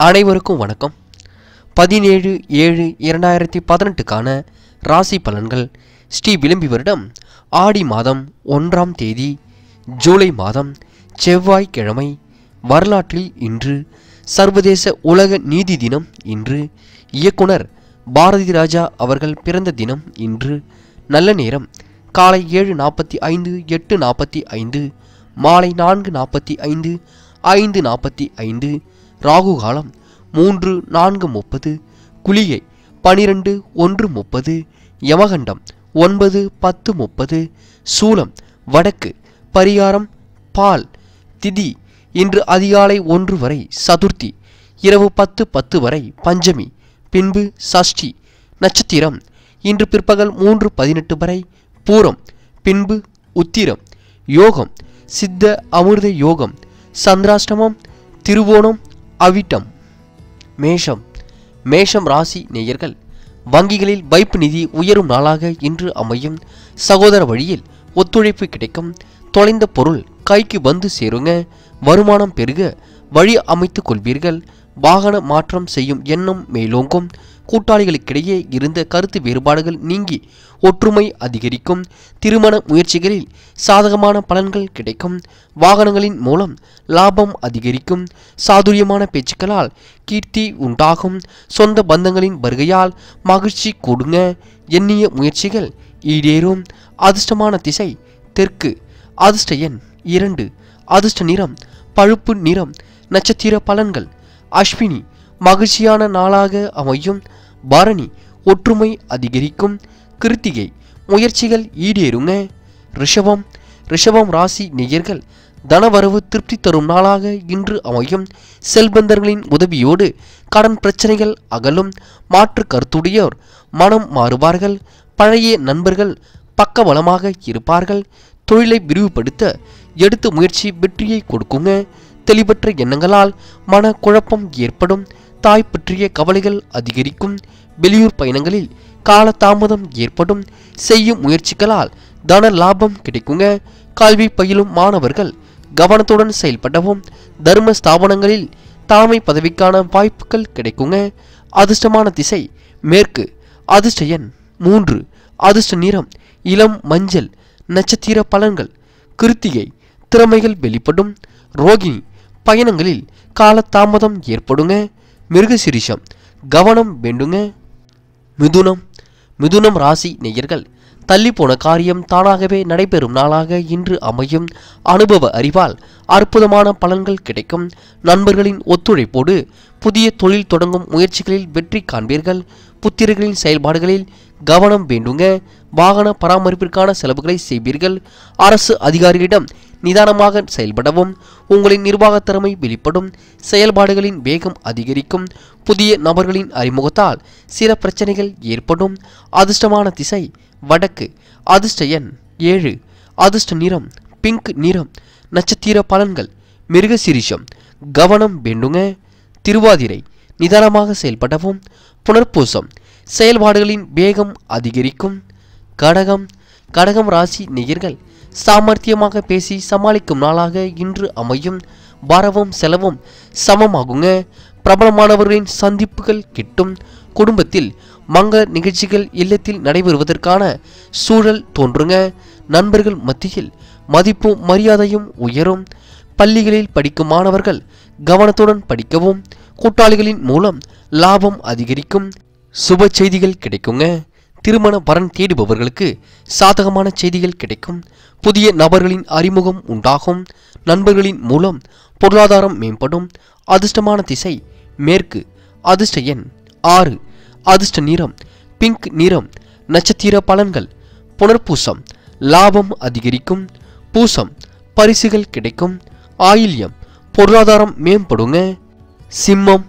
அனைவருக்கும் வணக்கம். பதினேழு ஏழு இரண்டாயிரத்தி பதினெட்டுக்கான ராசி பலன்கள். ஸ்ரீ விளம்பி வருடம் ஆடி மாதம் ஒன்றாம் தேதி ஜூலை மாதம் செவ்வாய்க்கிழமை வரலாற்றில் இன்று சர்வதேச உலக நீதி தினம் இன்று இயக்குனர் பாரதி ராஜா அவர்கள் பிறந்த தினம் இன்று நல்ல நேரம் காலை ஏழு நாற்பத்தி ஐந்து எட்டு நாற்பத்தி ஐந்து மாலை நான்கு நாற்பத்தி ஐந்து ஐந்து நாற்பத்தி ஐந்து ராகு காலம் மூன்று நான்கு முப்பது குளிகை பனிரெண்டு ஒன்று முப்பது யமகண்டம் ஒன்பது பத்து முப்பது சூலம் வடக்கு பரிகாரம் பால் திதி இன்று அதிகாலை ஒன்று வரை சதுர்த்தி இரவு பத்து பத்து வரை பஞ்சமி பின்பு சஷ்டி நட்சத்திரம் இன்று பிற்பகல் மூன்று பதினெட்டு வரை பூரம் பின்பு உத்திரம் யோகம் சித்த அமிர்த யோகம் சந்திராஷ்டமம் திருவோணம் அவிட்டம் மேஷம் மேஷம் ராசி நேயர்கள் வங்கிகளில் வைப்பு நிதி உயரும் நாளாக இன்று அமையும். சகோதர வழியில் ஒத்துழைப்பு கிடைக்கும். தொலைந்த பொருள் கைக்கு வந்து சேருங்க. வருமானம் பெருக. வழி அமைத்துக் கொள்வீர்கள். வாகன மாற்றம் செய்யும் எண்ணம் மேலோங்கும். கூட்டாளிகளுக்கிடையே இருந்த கருத்து வேறுபாடுகள் நீங்கி ஒற்றுமை அதிகரிக்கும். திருமண முயற்சிகளில் சாதகமான பலன்கள் கிடைக்கும். வாகனங்களின் மூலம் லாபம் அதிகரிக்கும். சாதுரியமான பேச்சுக்களால் கீர்த்தி உண்டாகும். சொந்த பந்தங்களின் வருகையால் மகிழ்ச்சி கொடுங்க. எண்ணிய முயற்சிகள் ஈடேறும். அதிர்ஷ்டமான திசை தெற்கு. அதிர்ஷ்ட எண் இரண்டு. அதிர்ஷ்ட நிறம் பழுப்பு நிறம். நட்சத்திர பலன்கள். அஸ்வினி மகிழ்ச்சியான நாளாக அமையும். பரணி ஒற்றுமை அதிகரிக்கும். கிருத்திகை முயற்சிகள் ஈடேறுங்க. ரிஷபம் ரிஷபம் ராசி நேயர்கள் தனவரவு திருப்தி தரும் நாளாக இன்று அமையும். செல்பந்தர்களின் உதவியோடு கடன் பிரச்சனைகள் அகலும். மாற்று கருத்துடையோர் மனம் மாறுவார்கள். பழைய நண்பர்கள் பக்கபலமாக இருப்பார்கள். தொழிலை விரிவுபடுத்த எடுத்த முயற்சி வெற்றியை கொடுக்குங்க. தெளிவற்ற எண்ணங்களால் மன குழப்பம் ஏற்படும். தாய் பற்றிய கவலைகள் அதிகரிக்கும். வெளியூர் பயணங்களில் காலதாமதம் ஏற்படும். செய்யும் முயற்சிகளால் தன லாபம் கிடைக்குங்க. கல்வி பயிலும் மாணவர்கள் கவனத்துடன் செயல்படவும். தர்ம ஸ்தாபனங்களில் தலைமை பதவிக்கான வாய்ப்புகள் கிடைக்குங்க. அதிர்ஷ்டமான திசை மேற்கு. அதிர்ஷ்ட எண் மூன்று. அதிர்ஷ்ட நிறம் இளம் மஞ்சள். நட்சத்திர பலன்கள் கிருத்திகை திறமைகள் வெளிப்படும். ரோகிணி பயணங்களில் காலதாமதம் ஏற்படுங்க. மிருகசிரிஷம். கவனம் வேண்டுங்க. மிதுனம். மிதுனம் ராசி நேயர்கள் தள்ளிப்போன காரியம் தானாகவே நடைபெறும் நாளாக இன்று அமையும். அனுபவ அறிவால் அற்புதமான பலன்கள் கிடைக்கும். நண்பர்களின் ஒத்துழைப்போடு புதிய தொழில் தொடங்கும் முயற்சிகளில் வெற்றி காண்பீர்கள். புத்திரர்களின் செயல்பாடுகளில் கவனம் வேண்டுங்க. வாகன பராமரிப்பிற்கான செலவுகளை செய்வீர்கள். அரசு அதிகாரிகளிடம் நிதானமாக செயல்படவும் உங்களின் நிர்வாகத் திறமை வெளிப்படும் செயல்பாடுகளின் வேகம் அதிகரிக்கும் புதிய நபர்களின் அறிமுகத்தால் சில பிரச்சனைகள் ஏற்படும். அதிர்ஷ்டமான திசை வடக்கு அதிர்ஷ்ட எண் ஏழு அதிர்ஷ்ட நிறம் பிங்க் நிறம் நட்சத்திர பலன்கள் மிருகசிரிஷம் கவனம் வேண்டுங்க. திருவாதிரை நிதானமாக செயல்படவும் புனர்பூசம் செயல்பாடுகளின் வேகம் அதிகரிக்கும். கடகம் கடகம் ராசி நிகர்கள் சாமர்த்தியமாக பேசி சமாளிக்கும் நாளாக இன்று அமையும். வரவும் செலவும் சமமாகுங்க. பிரபலமானவர்களின் சந்திப்புகள் கிட்டும். குடும்பத்தில் மங்கள நிகழ்ச்சிகள் இல்லத்தில் நடைபெறுவதற்கான சூழல் தோன்றுங்க. நண்பர்கள் மத்தியில் மதிப்பும் மரியாதையும் உயரும். பள்ளிகளில் படிக்கும் மாணவர்கள் கவனத்துடன் படிக்கவும் கூட்டாளிகளின் மூலம் லாபம் அதிகரிக்கும். சுப செய்திகள் கிடைக்குங்க. திருமண வரன் தேடுபவர்களுக்கு சாதகமான செய்திகள் கிடைக்கும். புதிய நபர்களின் அறிமுகம் உண்டாகும். நண்பர்களின் மூலம் பொருளாதாரம் மேம்படும். அதிர்ஷ்டமான திசை மேற்கு. அதிர்ஷ்ட எண் ஆறு. அதிர்ஷ்ட நிறம் பிங்க் நிறம். நட்சத்திர பலன்கள் புனர்பூசம். லாபம் அதிகரிக்கும். பூசம் பரிசுகள் கிடைக்கும். ஆயில்யம் பொருளாதாரம் மேம்படுங்க. சிம்மம்.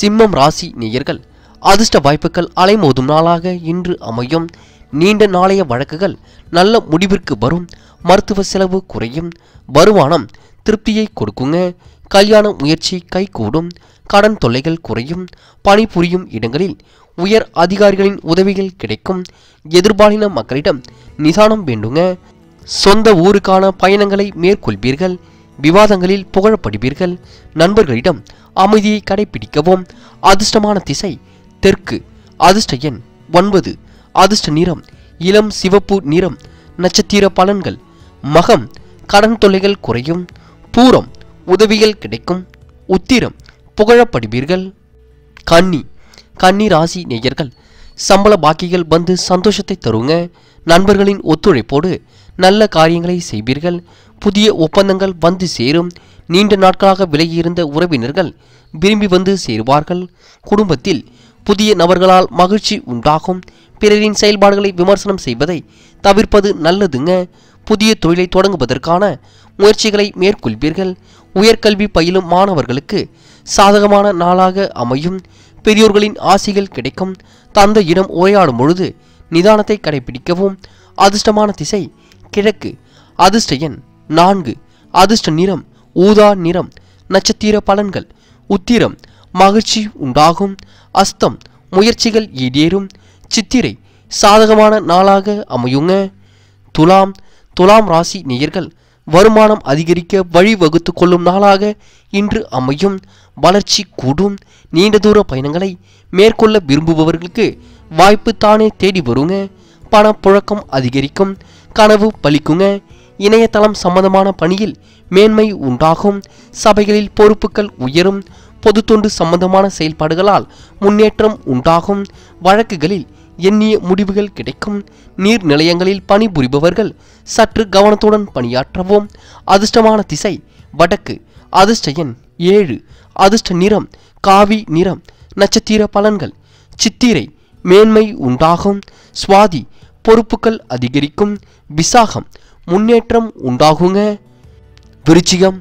சிம்மம் ராசி நேயர்கள் அதிர்ஷ்ட வாய்ப்புகள் அலைமோதும் நாளாக இன்று அமையும். நீண்ட நாளைய வழக்குகள் நல்ல முடிவிற்கு வரும். மருத்துவ செலவு குறையும். வருமானம் திருப்தியை கொடுக்குங்க. கல்யாண முயற்சி கைகூடும். கடன் தொல்லைகள் குறையும். பணிபுரியும் இடங்களில் உயர் அதிகாரிகளின் உதவிகள் கிடைக்கும். எதிர்பாலின மக்களிடம் நிதானம் வேண்டுங்க. சொந்த ஊருக்கான பயணங்களை மேற்கொள்வீர்கள். விவாதங்களில் புகழப்படுவீர்கள். நண்பர்களிடம் அமைதியை கடைபிடிக்கவும். அதிர்ஷ்டமான திசை தெற்கு அதிர்ஷ்ட எண் ஒன்பது அதிர்ஷ்ட நிறம் இளம் சிவப்பு நிறம் நட்சத்திர பலன்கள் மகம் கடன் தொல்லைகள் குறையும் பூரம் உதவிகள் கிடைக்கும் உத்திரம் புகழப்படுவீர்கள். கன்னி கன்னி ராசி நேயர்கள் சம்பள பாக்கிகள் வந்து சந்தோஷத்தை தருங்க நண்பர்களின் ஒத்துழைப்போடு நல்ல காரியங்களை செய்வீர்கள் புதிய ஒப்பந்தங்கள் வந்து சேரும் நீண்ட நாட்களாக விலகியிருந்த உறவினர்கள் விரும்பி வந்து சேருவார்கள் குடும்பத்தில் புதிய நபர்களால் மகிழ்ச்சி உண்டாகும். பிறரின் செயல்பாடுகளை விமர்சனம் செய்வதை தவிர்ப்பது நல்லதுங்க. புதிய தொழிலை தொடங்குவதற்கான முயற்சிகளை மேற்கொள்வீர்கள். உயர்கல்வி பயிலும் மாணவர்களுக்கு சாதகமான நாளாக அமையும். பெரியோர்களின் ஆசிகள் கிடைக்கும். தந்தையிடம் உரையாடும் பொழுது நிதானத்தை கடைபிடிக்கவும். அதிர்ஷ்டமான திசை கிழக்கு. அதிர்ஷ்ட எண் நான்கு. அதிர்ஷ்ட நிறம் ஊதா நிறம். நட்சத்திர பலன்கள். உத்திரம் மகிழ்ச்சி உண்டாகும். அஸ்தம் முயற்சிகள் ஈடேறும் சித்திரை சாதகமான நாளாக அமையுங்க. துலாம் துலாம் ராசி நேயர்கள் வருமானம் அதிகரிக்க வழிவகுத்து கொள்ளும் நாளாக இன்று அமையும். வளர்ச்சி கூடும் நீண்ட தூர பயணங்களை மேற்கொள்ள விரும்புபவர்களுக்கு வாய்ப்பு தானே தேடி வருங்க. பணப்புழக்கம் அதிகரிக்கும் கனவு பலிக்குங்க. இணையதளம் சம்பந்தமான பணியில் மேன்மை உண்டாகும் சபைகளில் பொறுப்புகள் உயரும் பொது தொண்டு சம்பந்தமான செயல்பாடுகளால் முன்னேற்றம் உண்டாகும். வழக்குகளில் எண்ணிய முடிவுகள் கிடைக்கும். நீர் நிலையங்களில் பணிபுரிபவர்கள் சற்று கவனத்துடன் பணியாற்றவும். அதிர்ஷ்டமான திசை வடக்கு அதிர்ஷ்ட எண் ஏழு. அதிர்ஷ்ட நிறம் காவி நிறம் நட்சத்திர பலன்கள். சித்திரை மேன்மை உண்டாகும். சுவாதி பொறுப்புகள் அதிகரிக்கும். விசாகம் முன்னேற்றம் உண்டாகுங்க. விருச்சிகம்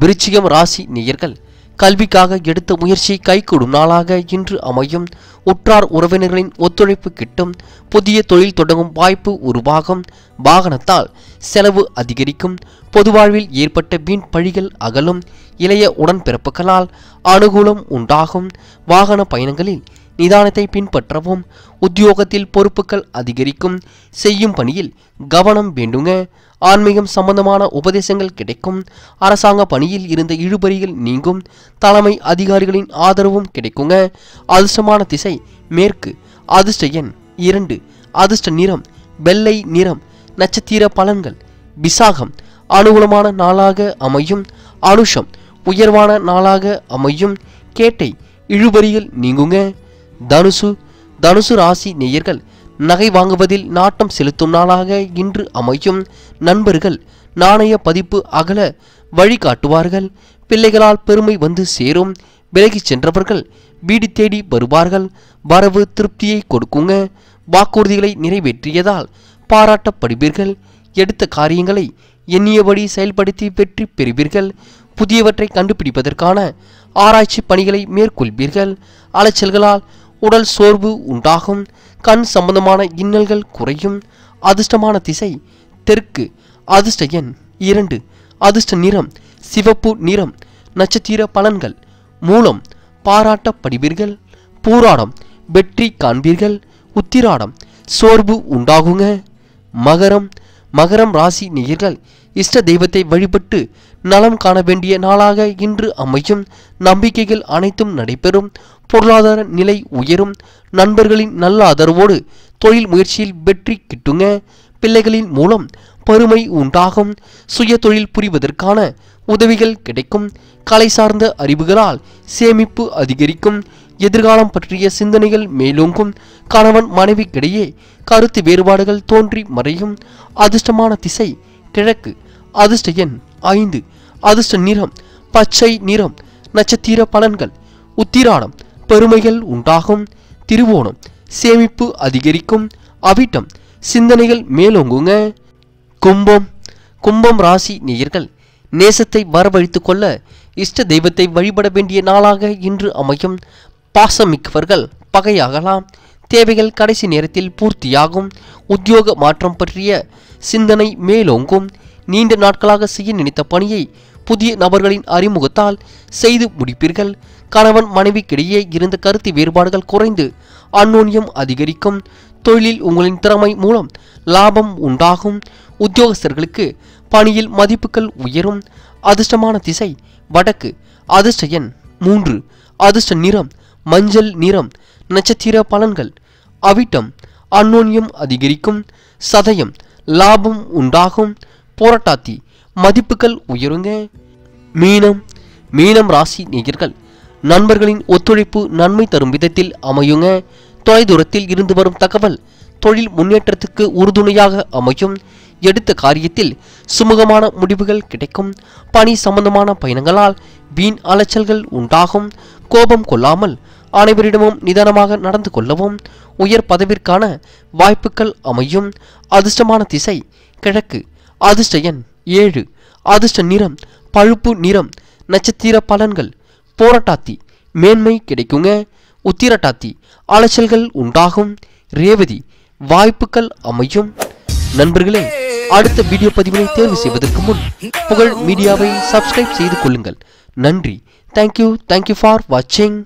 விருச்சிகம் ராசி நேயர்கள் கல்விக்காக எடுத்த முயற்சி கைகூடும் நாளாக இன்று அமையும். உற்றார் உறவினர்களின் ஒத்துழைப்பு கிட்டும் புதிய தொழில் தொடங்கும் வாய்ப்பு உருவாகும். வாகனத்தால் செலவு அதிகரிக்கும். பொதுவாழ்வில் ஏற்பட்ட வீண் பழிகள் அகலும். இளைய உடன்பிறப்புகளால் அனுகூலம் உண்டாகும். வாகன பயணங்களில் நிதானத்தை பின்பற்றவும் உத்தியோகத்தில் பொறுப்புகள் அதிகரிக்கும் செய்யும் பணியில் கவனம் வேண்டுங்க. ஆன்மீகம் சம்பந்தமான உபதேசங்கள் கிடைக்கும். அரசாங்க பணியில் இருந்த இழுபறிகள் நீங்கும். தலைமை அதிகாரிகளின் ஆதரவும் கிடைக்குங்க. அதிர்ஷ்டமான திசை மேற்கு. அதிர்ஷ்ட எண் இரண்டு. அதிர்ஷ்ட நிறம் வெள்ளை நிறம். நட்சத்திர பலன்கள் விசாகம். அனுகூலமான நாளாக அமையும். அனுஷம் உயர்வான நாளாக அமையும். கேட்டை இழுபறிகள் நீங்குங்க. தனுசு தனுசு ராசி நேயர்கள் நகை வாங்குவதில் நாட்டம் செலுத்தும் நாளாக இன்று அமையும். நண்பர்கள் நாணய பதிப்பு அகல வழிகாட்டுவார்கள் பிள்ளைகளால் பெருமை வந்து சேரும். விலகிச் சென்றவர்கள் வீடு தேடி வருவார்கள். வரவு திருப்தியை கொடுக்குங்க. வாக்குறுதிகளை நிறைவேற்றியதால் பாராட்டப்படுவீர்கள். எடுத்த காரியங்களை எண்ணியபடி செயல்படுத்தி வெற்றி பெறுவீர்கள். புதியவற்றை கண்டுபிடிப்பதற்கான ஆராய்ச்சி பணிகளை மேற்கொள்வீர்கள். அலைச்சல்களால் உடல் சோர்வு உண்டாகும் கண் சம்பந்தமான இன்னல்கள் குறையும். அதிர்ஷ்டமான திசை தெற்கு. அதிர்ஷ்ட எண் இரண்டு. அதிர்ஷ்ட நிறம் சிவப்பு நிறம். நட்சத்திர பலன்கள் மூலம் பாராட்டப்படுவீர்கள். பூராடம் வெற்றி காண்பீர்கள். உத்திராடம் சோர்வு உண்டாகுங்க. மகரம் மகரம் ராசி நேயர்கள் இஷ்ட தெய்வத்தை வழிபட்டு நலம் காண வேண்டிய நாளாக இன்று அமையும். நம்பிக்கைகள் அனைத்தும் நடைபெறும். பொருளாதார நிலை உயரும். நண்பர்களின் நல்ல ஆதரவோடு தொழில் முயற்சியில் வெற்றி கிட்டுங்க. பிள்ளைகளின் மூலம் பெருமை உண்டாகும். சுய தொழில் புரிவதற்கான உதவிகள் கிடைக்கும். கலை சார்ந்த அறிவுகளால் சேமிப்பு அதிகரிக்கும். எதிர்காலம் பற்றிய சிந்தனைகள் மேலோங்கும். கணவன் மனைவிக்கிடையே கருத்து வேறுபாடுகள் தோன்றி மறையும் அதிர்ஷ்டமான திசை கிழக்கு. அதிர்ஷ்ட எண் ஐந்து. அதிர்ஷ்ட நிறம் பச்சை நிறம். நட்சத்திர பலன்கள். உத்திராடம் பெருமைகள் உண்டாகும். திருவோணம் சேமிப்பு அதிகரிக்கும். அவிட்டம் சிந்தனைகள் மேலோங்குங்க. கும்பம் கும்பம் ராசி நேயர்கள் நேசத்தை வரவழைத்துக் கொள்ள இஷ்ட தெய்வத்தை வழிபட வேண்டிய நாளாக இன்று அமையும். பாசமிக்கவர்கள் பகையாகலாம். தேவைகள் கடைசி நேரத்தில் பூர்த்தியாகும். உத்தியோக மாற்றம் பற்றிய சிந்தனை மேலோங்கும். நீண்ட நாட்களாக செய்ய நினைத்த பணியை புதிய நபர்களின் அறிமுகத்தால் செய்து முடிப்பீர்கள். கணவன் மனைவிக்கிடையே இருந்த கருத்து வேறுபாடுகள் குறைந்து அந்நோன்யம் அதிகரிக்கும். தொழிலில் உங்களின் திறமை மூலம் லாபம் உண்டாகும். உத்தியோகஸ்தர்களுக்கு பணியில் மதிப்புகள் உயரும். அதிர்ஷ்டமான திசை வடக்கு. அதிர்ஷ்ட எண் மூன்று. அதிர்ஷ்ட நிறம் மஞ்சள் நிறம். நட்சத்திர பலன்கள் அவிட்டம் அன்னோன்யம் அதிகரிக்கும் சதயம் லாபம் உண்டாகும் போராட்டாத்தி மதிப்புகள் உயருங்க. மீனம் மீனம் ராசி நேயர்கள் நண்பர்களின் ஒத்துழைப்பு நன்மை தரும் விதத்தில் அமையுங்க. தொலைதூரத்தில் இருந்து வரும் தகவல் தொழில் முன்னேற்றத்துக்கு உறுதுணையாக அமையும். எடுத்த காரியத்தில் சுமூகமான முடிவுகள் கிடைக்கும். பணி சம்பந்தமான பயணங்களால் வீண் அலைச்சல்கள் உண்டாகும். கோபம் கொள்ளாமல் அனைவரிடமும் நிதானமாக நடந்து கொள்ளவும் உயர் பதவிற்கான வாய்ப்புகள் அமையும். அதிர்ஷ்டமான திசை கிழக்கு. அதிர்ஷ்ட எண் ஏழு. அதிர்ஷ்ட நிறம் பழுப்பு நிறம். நட்சத்திர பலன்கள். போராட்டாத்தி மேன்மை கிடைக்குங்க. உத்திரட்டாத்தி அலைச்சல்கள் உண்டாகும். ரேவதி வாய்ப்புகள் அமையும். நண்பர்களே அடுத்த வீடியோ பதிவினை தேர்வு செய்வதற்கு முன் புகழ் மீடியாவை சப்ஸ்கிரைப் செய்து கொள்ளுங்கள். நன்றி. தேங்க்யூ தேங்க்யூ ஃபார் வாட்சிங்